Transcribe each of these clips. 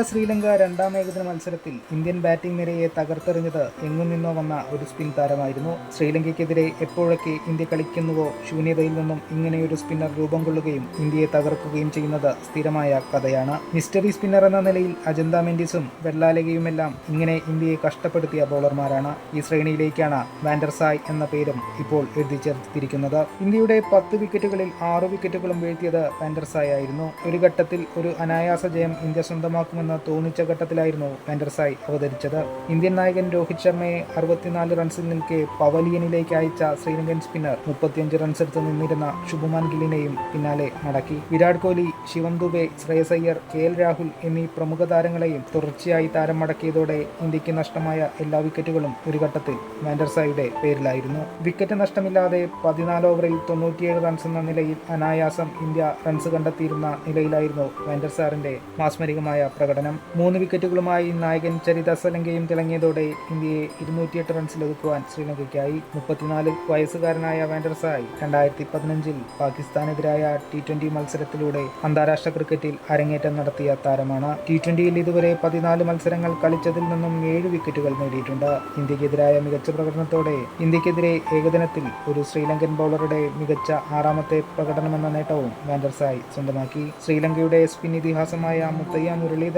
ശ്രീലങ്ക രണ്ടാം ഏകദിന മത്സരത്തിൽ ഇന്ത്യൻ ബാറ്റിംഗ് നിരയെ തകർത്തെറിഞ്ഞത് എങ്ങും നിന്നോ വന്ന ഒരു സ്പിൻ താരമായിരുന്നു. ശ്രീലങ്കയ്ക്കെതിരെ എപ്പോഴൊക്കെ ഇന്ത്യ കളിക്കുന്നുവോ ശൂന്യതയിൽ നിന്നും ഇങ്ങനെയൊരു സ്പിന്നർ രൂപം കൊള്ളുകയും ഇന്ത്യയെ തകർക്കുകയും ചെയ്യുന്നത് സ്ഥിരമായ കഥയാണ്. മിസ്റ്ററി സ്പിന്നർ എന്ന നിലയിൽ അജന്ത മെൻഡിസും വെള്ളാലകയുമെല്ലാം ഇങ്ങനെ ഇന്ത്യയെ കഷ്ടപ്പെടുത്തിയ ബൗളർമാരാണ്. ഈ ശ്രേണിയിലേക്കാണ് വാൻഡർസായ് എന്ന പേരും ഇപ്പോൾ എഴുതി ചേർത്തിരിക്കുന്നത് ഇന്ത്യയുടെ പത്ത് വിക്കറ്റുകളിൽ ആറ് വിക്കറ്റുകളും വീഴ്ത്തിയത് വാൻഡർസായ് ആയിരുന്നു ഒരു ഘട്ടത്തിൽ ഒരു അനായാസ ജയം ഇന്ത്യ സ്വന്തമാക്കുമെന്ന് തോന്നിച്ച ഘട്ടത്തിലായിരുന്നു ആൻഡർസായി അവതരിച്ചത്. ഇന്ത്യൻ നായകൻ രോഹിത് ശർമ്മയെ അറുപത്തിനാല് റൺസിൽ നിൽക്കെ പവലിയനിലേക്ക് അയച്ച ശ്രീലങ്കൻ സ്പിന്നർ മുപ്പത്തിയഞ്ച് റൺസ് എടുത്ത് നിന്നിരുന്ന ശുഭമാൻ ഗില്ലിനെയും പിന്നാലെ മടക്കി. വിരാട് കോഹ്ലി ശിവം ദുബെ ശ്രേയസ് അയ്യർ കെ എൽ രാഹുൽ എന്നീ പ്രമുഖ താരങ്ങളെയും തുടർച്ചയായി താരം മടക്കിയതോടെ ഇന്ത്യയ്ക്ക് നഷ്ടമായ എല്ലാ വിക്കറ്റുകളും ഒരു ഘട്ടത്തിൽ മാൻഡർസായിയുടെ പേരിലായിരുന്നു. വിക്കറ്റ് നഷ്ടമില്ലാതെ പതിനാല് ഓവറിൽ തൊണ്ണൂറ്റിയേഴ് റൺസ് എന്ന നിലയിൽ അനായാസം ഇന്ത്യ റൺസ് കണ്ടെത്തിയിരുന്ന നിലയിലായിരുന്നു വാൻഡർസാറിന്റെ മാസ്മരികമായ പ്രകടനം. മൂന്ന് വിക്കറ്റുകളുമായി നായകൻ ചരിത സലങ്കയും തിളങ്ങിയതോടെ ഇന്ത്യയെ ഇരുന്നൂറ്റിയെട്ട് റൺസിലൊതുക്കുവാൻ ശ്രീലങ്കയ്ക്കായി മുപ്പത്തിനാല് വയസ്സുകാരനായ വാൻഡർസായി രണ്ടായിരത്തി പതിനഞ്ചിൽ പാകിസ്ഥാനെതിരായ ടി ട്വന്റി മത്സരത്തിലൂടെ അന്താരാഷ്ട്ര ക്രിക്കറ്റിൽ അരങ്ങേറ്റം നടത്തിയ താരമാണ്. ടി ട്വന്റിയിൽ ഇതുവരെ പതിനാല് മത്സരങ്ങൾ കളിച്ചതിൽ നിന്നും ഏഴ് വിക്കറ്റുകൾ നേടിയിട്ടുണ്ട്. ഇന്ത്യക്കെതിരായ മികച്ച പ്രകടനത്തോടെ ഇന്ത്യക്കെതിരെ ഏകദിനത്തിൽ ഒരു ശ്രീലങ്കൻ ബൗളറുടെ മികച്ച ആറാമത്തെ പ്രകടനമെന്ന നേട്ടവും വാൻഡർസായി സ്വന്തമാക്കി. ശ്രീലങ്കയുടെ സ്പിൻ ഇതിഹാസമായ മുത്തയ്യ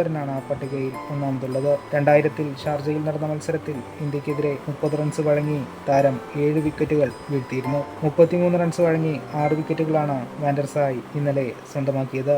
മുരളീധരനാണ് പട്ടികയിൽ ഒന്നാമതുള്ളത് രണ്ടായിരത്തിൽ ഷാർജയിൽ നടന്ന മത്സരത്തിൽ ഇന്ത്യക്കെതിരെ മുപ്പത് റൺസ് വഴങ്ങി താരം ഏഴ് വിക്കറ്റുകൾ വീഴ്ത്തിയിരുന്നു. മുപ്പത്തിമൂന്ന് റൺസ് വഴങ്ങി ആറ് വിക്കറ്റുകളാണ് വാൻഡർസായി ഇന്നലെ സ്വന്തമാക്കിയത്.